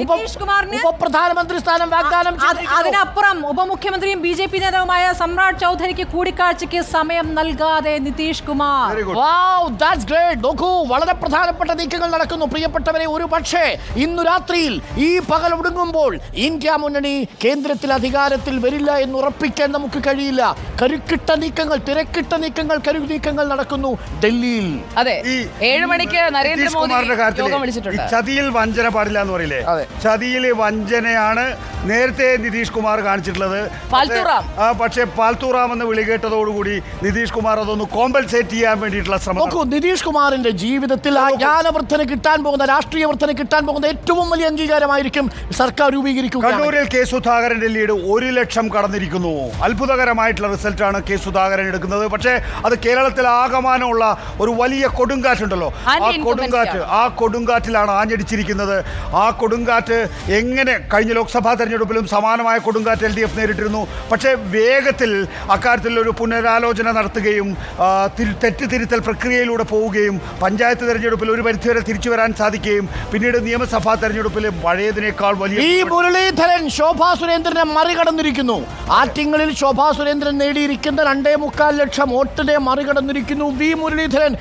നിതീഷ് കുമാറിന് ഉപപ്രധാനമന്ത്രി സ്ഥാനം വാഗ്ദാനം അത് അതിനപ്പുറം ഉപമുഖ്യമന്ത്രിയും ബി ജെ പി നേതാവുമായ സമ്രാട് ചൗധരിക്ക് കൂടിക്കാഴ്ചയ്ക്ക് സമയം നൽകാതെ നിതീഷ് കുമാർ. നോക്കൂ വളരെ പ്രധാനപ്പെട്ട നീക്കങ്ങൾ നടക്കുന്നു പ്രിയപ്പെട്ടവരെ. ഒരു പക്ഷേ ഇന്നു രാത്രിയിൽ ഈ പകൽ ഒടുങ്ങുമ്പോൾ ഇന്ത്യ മുന്നണി കേന്ദ്രത്തിൽ അധികാരത്തിൽ വരില്ല എന്ന് ഉറപ്പിക്കാൻ നമുക്ക് കഴിയില്ല. കരുക്കിട്ട നീക്കങ്ങൾ തിരക്കിട്ട നീക്കങ്ങൾ കരു നീക്കങ്ങൾ നടക്കുന്നു ഡൽഹിയിൽ. അതെ ഈ ഏഴ് മണിക്ക് നരേന്ദ്രമോദി വിളിച്ചിട്ടുണ്ട്. ചതിയിൽ വഞ്ചന പാടില്ല എന്ന് പറയില്ലേ. ചതിയിൽ വഞ്ചനയാണ് നേരത്തെ നിതീഷ് കുമാർ കാണിച്ചിട്ടുള്ളത്. പക്ഷേ പാൽത്തൂറാം എന്ന് വിളി കേട്ടതോടുകൂടി നിതീഷ് കുമാർ അതൊന്ന് കോമ്പൻസേറ്റ് ചെയ്യാൻ വേണ്ടിയിട്ടുള്ള ശ്രമം നോക്കൂ നിതീഷ് കുമാറിന്റെ ജീവിതത്തിൽ ആ ജ്ഞാനവർദ്ധന കിട്ടാൻ പോകുന്ന രാഷ്ട്രീയ വർദ്ധന കിട്ടാൻ പോകുന്ന ഏറ്റവും വലിയ അംഗീകാരമായിരിക്കും സർക്കാർ രൂപീകരിക്കുക കണ്ണൂരിൽ കെ സുധാകരന്റെ ലീഡ് ഒരു ലക്ഷം കടന്നിരിക്കുന്നു. അത്ഭുതകരമായിട്ടുള്ള റിസൾട്ടാണ് കെ സുധാകരൻ എടുക്കുന്നത്. പക്ഷേ അത് കേരളത്തിൽ ആകമാനമുള്ള ഒരു വലിയ കൊടുങ്കാറ്റുണ്ടല്ലോ. ആ കൊടുങ്കാറ്റ് ആ കൊടുങ്കാറ്റിലാണ് ആഞ്ഞടിച്ചിരിക്കുന്നത്. ആ കൊടുങ്കാറ്റ് എങ്ങനെ കഴിഞ്ഞ ലോക്സഭാ തെരഞ്ഞെടുപ്പിലും സമാനമായ കൊടുങ്കാറ്റ് എൽ ഡി എഫ് നേരിട്ടിരുന്നു. പക്ഷേ വേഗത്തിൽ അക്കാര്യത്തിൽ ഒരു പുനരാലോചന നടത്തുകയും തെറ്റുതിരുത്തൽ പ്രക്രിയയിലൂടെ പോവുകയും പഞ്ചായത്ത് തെരഞ്ഞെടുപ്പിൽ ഒരു പരിധിവരെ തിരിച്ചു വരാൻ സാധിക്കുകയും പിന്നീട് നിയമസഭാ തെരഞ്ഞെടുപ്പിൽ പഴയതിനേക്കാൾ വലിയ ഈ മുരളീധരൻ ശോഭാ സുരേന്ദ്രനെ മറികടന്നിരിക്കുന്നു. ആറ്റിങ്ങളിൽ ശോഭാ സുരേന്ദ്രൻ നേടിയിരിക്കുന്ന രണ്ടേ മുക്കാൽ ലക്ഷം വോട്ടിനെ മറികടന്നിരിക്കുന്നു വി മുരളീധരൻ.